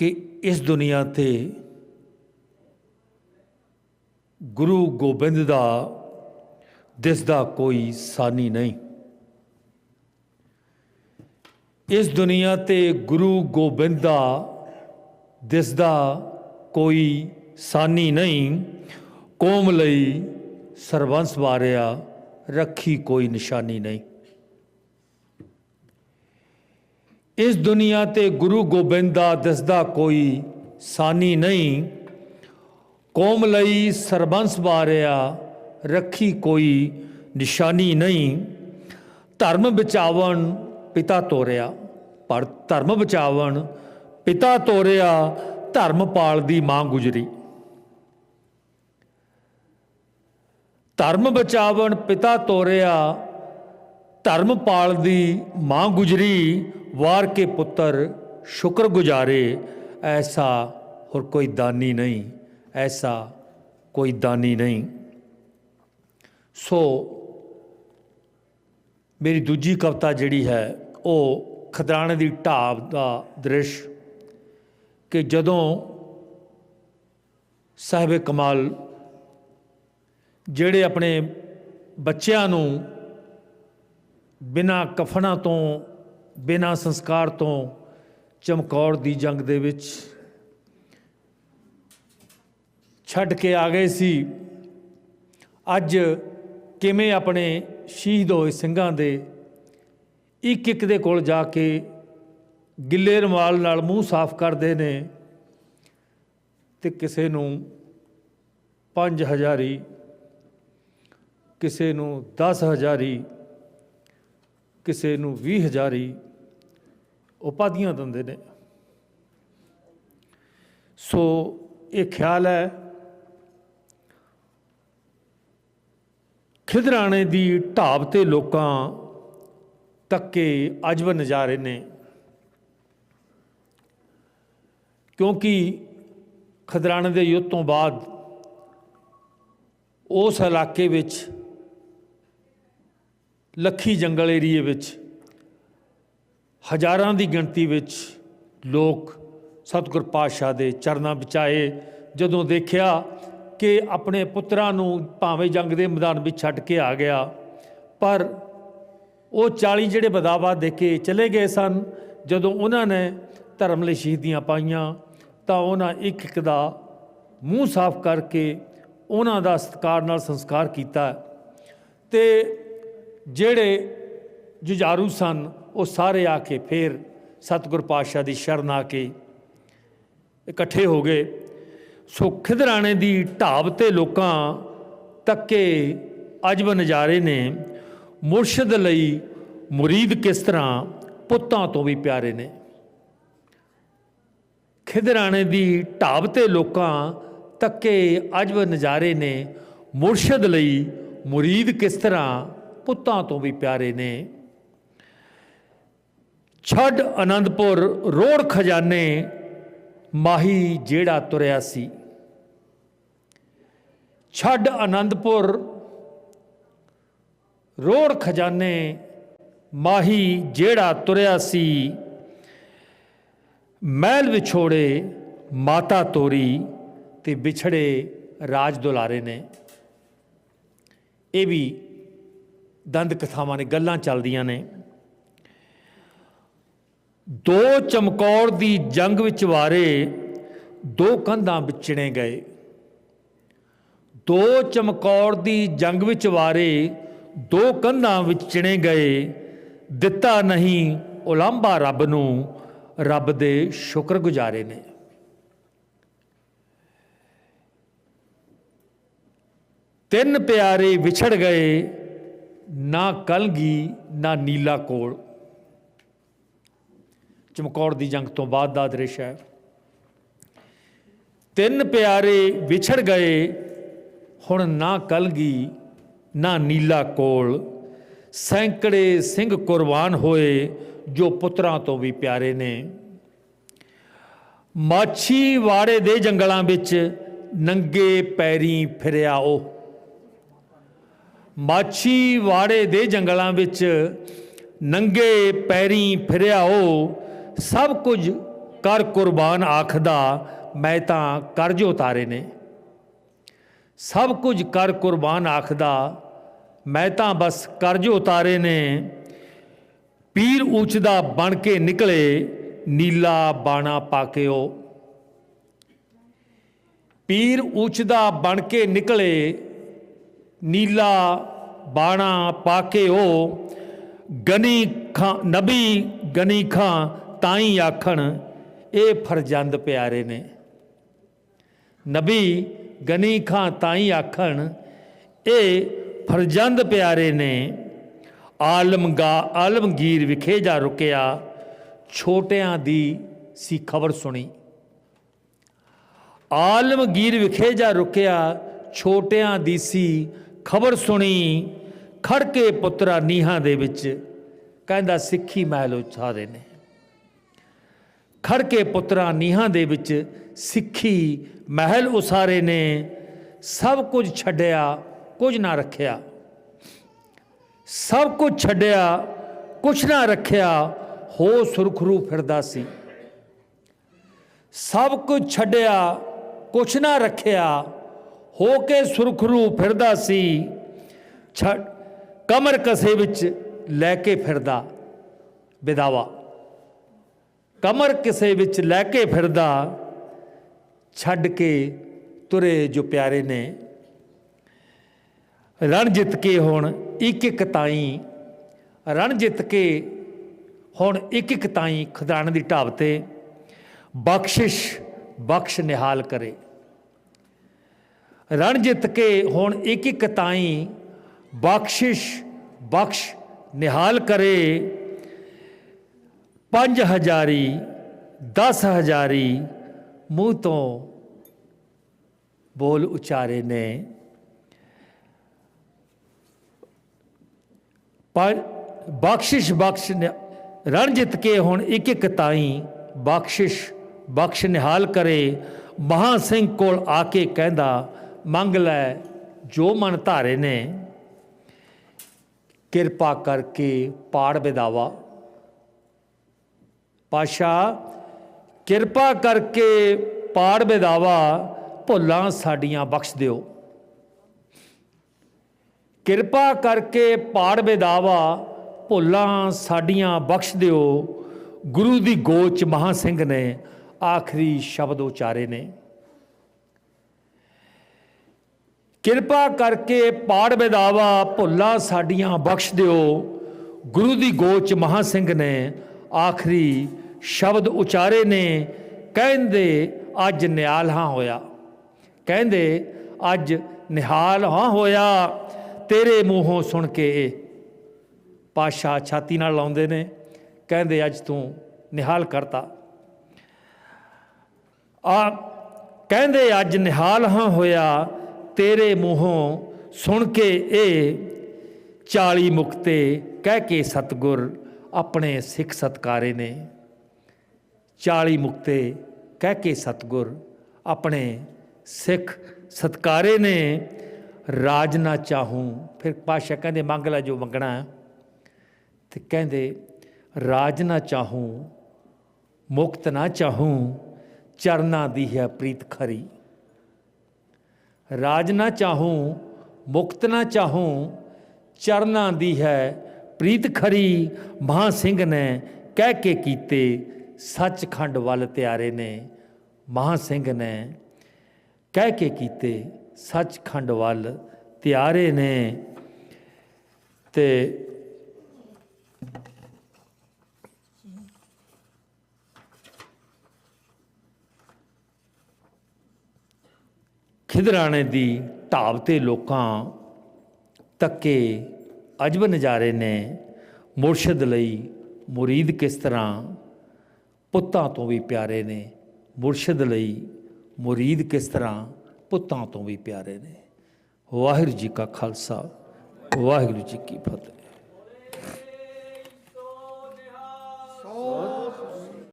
ਕਿ ਇਸ ਦੁਨੀਆ ਤੇ ਗੁਰੂ ਗੋਬਿੰਦ ਦਾ ਦਿਸਦਾ ਕੋਈ ਸਾਨੀ ਨਹੀਂ। ਇਸ ਦੁਨੀਆ ਤੇ ਗੁਰੂ ਗੋਬਿੰਦ ਦਾ ਦਿਸਦਾ ਕੋਈ ਸਾਨੀ ਨਹੀਂ। ਕੌਮ ਲਈ ਸਰਬੰਸ ਵਾਰਿਆ, ਰੱਖੀ ਕੋਈ ਨਿਸ਼ਾਨੀ ਨਹੀਂ। ਇਸ ਦੁਨੀਆ ਤੇ ਗੁਰੂ ਗੋਬਿੰਦ ਦਾ ਦਿਸਦਾ ਕੋਈ ਸਾਨੀ ਨਹੀਂ। ਕੌਮ ਲਈ ਸਰਬੰਸ ਵਾਰਿਆ ਰੱਖੀ ਕੋਈ ਨਿਸ਼ਾਨੀ ਨਹੀਂ। ਧਰਮ ਬਚਾਵਣ ਪਿਤਾ ਤੋਰਿਆ, ਪਰ ਧਰਮ ਬਚਾਵਣ ਪਿਤਾ ਤੋਰਿਆ, ਧਰਮ ਪਾਲ ਦੀ ਮਾਂ ਗੁਜਰੀ। ਧਰਮ ਬਚਾਵਣ ਪਿਤਾ ਤੋਰਿਆ, ਧਰਮ ਪਾਲ ਦੀ ਮਾਂ ਗੁਜਰੀ ਵਾਰ ਕੇ ਪੁੱਤਰ ਸ਼ੁਕਰ ਗੁਜ਼ਾਰੇ, ਐਸਾ ਹੋਰ ਕੋਈ ਦਾਨੀ ਨਹੀਂ, ਐਸਾ ਕੋਈ ਦਾਨੀ ਨਹੀਂ। ਸੋ ਮੇਰੀ ਦੂਜੀ ਕਵਿਤਾ ਜਿਹੜੀ ਹੈ, ਉਹ ਖਦਰਾਣੇ ਦੀ ਢਾਬ ਦਾ ਦ੍ਰਿਸ਼ ਕਿ ਜਦੋਂ ਸਾਹਿਬ ਕਮਾਲ ਜਿਹੜੇ ਆਪਣੇ ਬੱਚਿਆਂ ਨੂੰ ਬਿਨਾਂ ਕਫਨਾਂ ਤੋਂ ਬਿਨਾਂ ਸੰਸਕਾਰ ਤੋਂ ਚਮਕੌਰ ਦੀ ਜੰਗ ਦੇ ਵਿੱਚ ਛੱਡ ਕੇ ਆ ਗਏ ਸੀ। ਅੱਜ ਕਿਵੇਂ ਆਪਣੇ ਸ਼ਹੀਦ ਹੋਏ ਸਿੰਘਾਂ ਦੇ ਇੱਕ ਇੱਕ ਦੇ ਕੋਲ ਜਾ ਕੇ ਗਿੱਲੇ ਰੁਮਾਲ ਨਾਲ ਮੂੰਹ ਸਾਫ਼ ਕਰਦੇ ਨੇ ਤੇ ਕਿਸੇ ਨੂੰ 5000 ਹਜ਼ਾਰੀ, ਕਿਸੇ ਨੂੰ 10000 ਹਜ਼ਾਰੀ, ਕਿਸੇ ਨੂੰ 20000 ਹਜ਼ਾਰੀ ਉਪਾਧੀਆਂ ਦਿੰਦੇ ਨੇ। ਸੋ ਇਹ ਖਿਆਲ ਹੈ, ਖਿਦਰਾਣੇ ਦੀ ਢਾਬ ਤੇ ਲੋਕਾਂ ਤੱਕੇ ਅਜਬ ਨਜ਼ਾਰੇ ਨੇ। ਕਿਉਂਕਿ ਖਦਰਾਣੇ ਦੇ ਯੁੱਧ ਤੋਂ ਬਾਅਦ ਉਸ ਇਲਾਕੇ ਵਿੱਚ, ਲੱਖੀ ਜੰਗਲ ਏਰੀਏ ਵਿੱਚ ਹਜ਼ਾਰਾਂ ਦੀ ਗਿਣਤੀ ਵਿੱਚ ਲੋਕ ਸਤਿਗੁਰ ਪਾਤਸ਼ਾਹ ਦੇ ਚਰਨਾਂ ਵਿੱਚ ਆਏ, ਜਦੋਂ ਦੇਖਿਆ ਕਿ ਆਪਣੇ ਪੁੱਤਰਾਂ ਨੂੰ ਭਾਵੇਂ ਜੰਗ ਦੇ ਮੈਦਾਨ ਵਿੱਚ ਛੱਡ ਕੇ ਆ ਗਿਆ, ਪਰ ਉਹ 40 ਜਿਹੜੇ ਬਦਾਵਾ ਦੇ ਕੇ ਚਲੇ ਗਏ ਸਨ, ਜਦੋਂ ਉਹਨਾਂ ਨੇ ਧਰਮ ਲਈ ਸ਼ਹੀਦੀਆਂ ਪਾਈਆਂ, ਤਾਂ ਉਹਨਾਂ ਇੱਕ ਇੱਕ ਦਾ ਮੂੰਹ ਸਾਫ਼ ਕਰਕੇ ਉਹਨਾਂ ਦਾ ਸਤਿਕਾਰ ਨਾਲ ਸੰਸਕਾਰ ਕੀਤਾ। ਤੇ ਜਿਹੜੇ ਜੁਝਾਰੂ ਸਨ ਉਹ ਸਾਰੇ ਆ ਕੇ ਫੇਰ ਸਤਿਗੁਰ ਪਾਤਸ਼ਾਹ ਦੀ ਸ਼ਰਨ ਆ ਕੇ ਇਕੱਠੇ ਹੋ ਗਏ। ਸੋ ਖਿਦਰਾਣੇ ਦੀ ਢਾਬ ਤੇ ਲੋਕਾਂ ਤੱਕੇ ਅਜਬ ਨਜ਼ਾਰੇ ਨੇ, ਮੁਰਸ਼ਿਦ ਲਈ ਮੁਰੀਦ ਕਿਸ ਤਰ੍ਹਾਂ, ਪੁੱਤਾਂ ਤੋਂ ਵੀ ਪਿਆਰੇ ਨੇ। ਖਿਦਰਾਣੇ ਦੀ ਢਾਬ ਤੇ ਲੋਕਾਂ ਤੱਕੇ ਅਜਬ ਨਜ਼ਾਰੇ ਨੇ, ਮੁਰਸ਼ਿਦ ਲਈ ਮੁਰੀਦ ਕਿਸ ਤਰ੍ਹਾਂ, ਪੁੱਤਾਂ ਤੋਂ ਵੀ ਪਿਆਰੇ ਨੇ। ਛੱਡ ਆਨੰਦਪੁਰ ਰੋੜ ਖਜ਼ਾਨੇ ਮਾਹੀ ਜਿਹੜਾ ਤੁਰਿਆ ਸੀ। ਛੱਡ ਆਨੰਦਪੁਰ ਰੋੜ ਖਜ਼ਾਨੇ ਮਾਹੀ ਜਿਹੜਾ ਤੁਰਿਆ ਸੀ। ਮਹਿਲ ਵਿਛੋੜੇ ਮਾਤਾ ਤੋਰੀ ਤੇ ਵਿਛੜੇ ਰਾਜ ਦੁਲਾਰੇ ਨੇ। ਇਹ ਵੀ ਦੰਦ ਕਥਾਵਾਂ ਨੇ, ਗੱਲਾਂ ਚੱਲਦੀਆਂ ਨੇ। ਦੋ ਚਮਕੌਰ ਦੀ ਜੰਗ ਵਿੱਚ ਵਾਰੇ ਦੋ ਕੰਧਾਂ ਵਿਚਣੇ ਗਏ। ਦੋ ਚਮਕੌਰ ਦੀ ਜੰਗ ਵਿੱਚ ਵਾਰੇ ਦੋ ਕੰਧਾਂ ਵਿਚਣੇ ਗਏ। ਦਿੱਤਾ ਨਹੀਂ ਉਲਾਂਭਾ ਰੱਬ ਨੂੰ, ਰੱਬ ਦੇ ਸ਼ੁਕਰਗੁਜ਼ਾਰੇ ਨੇ। ਤਿੰਨ ਪਿਆਰੇ ਵਿਛੜ ਗਏ, ਨਾ ਕਲਗੀ, ਨਾ ਨੀਲਾ ਕੋਲ। ਚਮਕੌਰ ਦੀ ਜੰਗ ਤੋਂ ਬਾਅਦ ਦਾ ਦ੍ਰਿਸ਼ ਹੈ ਤਿੰਨ ਪਿਆਰੇ ਵਿਛੜ ਗਏ, ਹੁਣ ਨਾ ਕਲਗੀ, ਨਾ ਨੀਲਾ ਕੋਲ। ਸੈਂਕੜੇ ਸਿੰਘ ਕੁਰਬਾਨ ਹੋਏ, ਜੋ ਪੁੱਤਰਾਂ ਤੋਂ ਵੀ ਪਿਆਰੇ ਨੇ। ਮਾਛੀ ਵਾੜੇ ਦੇ ਜੰਗਲਾਂ ਵਿੱਚ ਨੰਗੇ ਪੈਰੀ ਫਿਰਿਆ ਉਹ। ਮਾਛੀ ਵਾੜੇ ਦੇ ਜੰਗਲਾਂ ਵਿੱਚ ਨੰਗੇ ਪੈਰੀ ਫਿਰਿਆ ਉਹ। ਸਭ ਕੁਝ ਕਰ ਕੁਰਬਾਨ ਆਖਦਾ, ਮੈਂ ਤਾਂ ਕਰਜ ਉਤਾਰੇ ਨੇ। ਸਭ ਕੁਝ ਕਰ ਕੁਰਬਾਨ ਆਖਦਾ, ਮੈਂ ਤਾਂ ਬਸ ਕਰਜ ਉਤਾਰੇ ਨੇ। ਪੀਰ ਉੱਚਦਾ ਬਣ ਕੇ ਨਿਕਲੇ, ਨੀਲਾ ਬਾਣਾ ਪਾ ਕੇ ਉਹ। ਪੀਰ ਉੱਚਦਾ ਬਣ ਕੇ ਨਿਕਲੇ, ਨੀਲਾ ਬਾਣਾ ਪਾ ਕੇ ਉਹ। ਗਨੀ ਖਾਂ, ਨਬੀ ਗਨੀ ਖਾਂ ਤਾਈ ਆਖਣ, ਇਹ ਫਰਜ਼ੰਦ ਪਿਆਰੇ ਨੇ। ਨਬੀ ਗਨੀ ਖਾਂ ਤਾਈ ਆਖਣ, ਇਹ ਫਰਜ਼ੰਦ ਪਿਆਰੇ ਨੇ। ਆਲਮਗਾ ਆਲਮਗੀਰ ਵਿਖੇ ਜਾ ਰੁਕਿਆ, ਛੋਟਿਆਂ ਦੀ ਸੀ ਖਬਰ ਸੁਣੀ। ਆਲਮਗੀਰ ਵਿਖੇ ਜਾ ਰੁਕਿਆ, ਛੋਟਿਆਂ ਦੀ ਸੀ ਖਬਰ ਸੁਣੀ। ਖੜ ਕੇ ਪੁੱਤਰਾ ਨੀਹਾਂ ਦੇ ਵਿੱਚ, ਕਹਿੰਦਾ ਸਿੱਖੀ ਮਹਿਲ ਉਚਾਰੇ ਨੇ। ਖੜ ਕੇ ਪੁੱਤਰਾ ਨੀਹਾਂ ਦੇ ਵਿੱਚ ਸਿੱਖੀ ਮਹਿਲ ਉਸਾਰੇ ਨੇ, ਸਭ ਕੁਝ ਛੱਡਿਆ, ਕੁਝ ਨਾ ਰੱਖਿਆ। ਸਭ ਕੁਝ ਛੱਡਿਆ, ਕੁਝ ਨਾ ਰੱਖਿਆ, ਹੋ ਸੁਰਖਰੂ ਫਿਰਦਾ ਸੀ। ਸਭ ਕੁਝ ਛੱਡਿਆ ਕੁਛ ਨਾ ਰੱਖਿਆ, ਹੋ ਕੇ ਸੁਰਖਰੂ ਫਿਰਦਾ ਸੀ। ਛੱਡ ਕਮਰ ਕਸੇ ਵਿੱਚ ਲੈ ਕੇ ਫਿਰਦਾ ਵਿਦਾਵਾ ਕਮਰ ਕਿਸੇ ਵਿੱਚ ਲੈ ਕੇ ਫਿਰਦਾ, ਛੱਡ ਕੇ ਤੁਰੇ ਜੋ ਪਿਆਰੇ ਨੇ। ਰਣ ਜਿੱਤ ਕੇ ਹੁਣ ਇੱਕ ਇੱਕ ਤਾਈ ਰਣ ਜਿੱਤ ਕੇ ਹੁਣ ਇੱਕ ਇੱਕ ਤਾਈ ਖਦਾਨ ਦੀ ਢਾਬ ਤੇ ਬਖਸ਼ਿਸ਼, ਬਖਸ਼ ਨਿਹਾਲ ਕਰੇ। ਰਣ ਜਿੱਤ ਕੇ ਹੁਣ ਇੱਕ ਇੱਕ ਤਾਈ ਬਖਸ਼ਿਸ਼, ਬਖਸ਼ ਨਿਹਾਲ ਕਰੇ। ਪੰਜ ਹਜ਼ਾਰੀ 10 ਹਜ਼ਾਰੀ ਮੂੰਹ ਤੋਂ ਬੋਲ ਉਚਾਰੇ ਨੇ। ਪਰ ਬਖਸ਼ਿਸ਼ ਬਖਸ਼ ਨਿ- ਰਣ ਜਿੱਤ ਕੇ ਹੁਣ ਇੱਕ ਇੱਕ ਤਾਈ ਬਖਸ਼ਿਸ਼ ਬਖਸ਼ ਨਿਹਾਲ ਕਰੇ। ਮਹਾ ਸਿੰਘ ਕੋਲ ਆ ਕੇ ਕਹਿੰਦਾ, ਮੰਗ ਲੈ ਜੋ ਮਨ ਧਾਰੇ ਨੇ, ਕਿਰਪਾ ਕਰਕੇ ਪਾੜ ਵਿਦਾਵਾ ਪਾਸ਼ਾ, ਕਿਰਪਾ ਕਰਕੇ ਪਾੜ ਬੇਦਾਵਾ, ਭੁੱਲਾਂ ਸਾਡੀਆਂ ਬਖਸ਼ ਦਿਓ। ਕਿਰਪਾ ਕਰਕੇ ਪਾੜ ਬੇਦਾਵਾ, ਭੁੱਲਾਂ ਸਾਡੀਆਂ ਬਖਸ਼ ਦਿਓ। ਗੁਰੂ ਦੀ ਗੋਚ ਮਹਾ ਸਿੰਘ ਨੇ ਆਖਰੀ ਸ਼ਬਦ ਉਚਾਰੇ ਨੇ। ਕਿਰਪਾ ਕਰਕੇ ਪਾੜ ਬੇਦਾਵਾ, ਭੁੱਲਾਂ ਸਾਡੀਆਂ ਬਖਸ਼ ਦਿਓ। ਗੁਰੂ ਦੀ ਗੋਚ ਮਹਾ ਸਿੰਘ ਨੇ ਆਖਰੀ ਸ਼ਬਦ ਉਚਾਰੇ ਨੇ, ਕਹਿੰਦੇ ਅੱਜ ਨਿਹਾਲ ਹਾਂ ਹੋਇਆ। ਕਹਿੰਦੇ ਅੱਜ ਨਿਹਾਲ ਹਾਂ ਹੋਇਆ, ਤੇਰੇ ਮੂੰਹੋਂ ਸੁਣ ਕੇ ਇਹ ਪਾਸ਼ਾ ਛਾਤੀ ਨਾਲ ਲਾਉਂਦੇ ਨੇ, ਕਹਿੰਦੇ ਅੱਜ ਤੂੰ ਨਿਹਾਲ ਕਰਤਾ। ਆ, ਕਹਿੰਦੇ ਅੱਜ ਨਿਹਾਲ ਹਾਂ ਹੋਇਆ, ਤੇਰੇ ਮੂੰਹੋਂ ਸੁਣ ਕੇ ਇਹ 40 ਮੁਕਤੇ ਕਹਿ ਕੇ ਸਤਗੁਰ ਆਪਣੇ ਸਿੱਖ ਸਤਕਾਰੇ ਨੇ 40 ਮੁਕਤੇ ਕਹਿ ਕੇ ਸਤਗੁਰ ਆਪਣੇ ਸਿੱਖ ਸਤਕਾਰੇ ਨੇ, ਰਾਜ ਨਾ ਚਾਹੂੰ ਫਿਰ ਪਾਸ਼ਾ ਕਹਿੰਦੇ, ਮੰਗ ਲੈ ਜੋ ਮੰਗਣਾ ਹੈ। ਤੇ ਕਹਿੰਦੇ, ਰਾਜ ਨਾ ਚਾਹੂੰ, ਮੁਕਤ ਨਾ ਚਾਹੂੰ, ਚਰਨਾ ਦੀ ਹੈ ਪ੍ਰੀਤ ਖਰੀ ਰਾਜ ਨਾ ਚਾਹੂੰ, ਮੁਕਤ ਨਾ ਚਾਹੂੰ, ਚਰਨਾ ਦੀ ਹੈ ਪ੍ਰੀਤ ਖਰੀ ਮਹਾ ਸਿੰਘ ਨੇ ਕਹਿ ਕੇ ਕੀਤੇ, ਸੱਚਖੰਡ ਵੱਲ ਤਿਆਰੇ ਨੇ। ਮਹਾ ਸਿੰਘ ਨੇ ਕਹਿ ਕੇ ਕੀਤੇ, ਸੱਚਖੰਡ ਵੱਲ ਤਿਆਰੇ ਨੇ। ਤੇ ਖਿਦਰਾਣੇ ਦੀ ਢਾਬ ਤੇ ਲੋਕਾਂ ਤੱਕੇ ਅਜਬ ਨਜ਼ਾਰੇ ਨੇ ਮੁਰਸ਼ਿਦ ਲਈ ਮੁਰੀਦ ਕਿਸ ਤਰ੍ਹਾਂ ਪੁੱਤਾਂ ਤੋਂ ਵੀ ਪਿਆਰੇ ਨੇ, ਮੁਰਸ਼ਿਦ ਲਈ ਮੁਰੀਦ ਕਿਸ ਤਰ੍ਹਾਂ ਪੁੱਤਾਂ ਤੋਂ ਵੀ ਪਿਆਰੇ ਨੇ। ਵਾਹਿਗੁਰੂ ਜੀ ਕਾ ਖਾਲਸਾ, ਵਾਹਿਗੁਰੂ ਜੀ ਕੀ ਫਤਿਹ। ਸੋ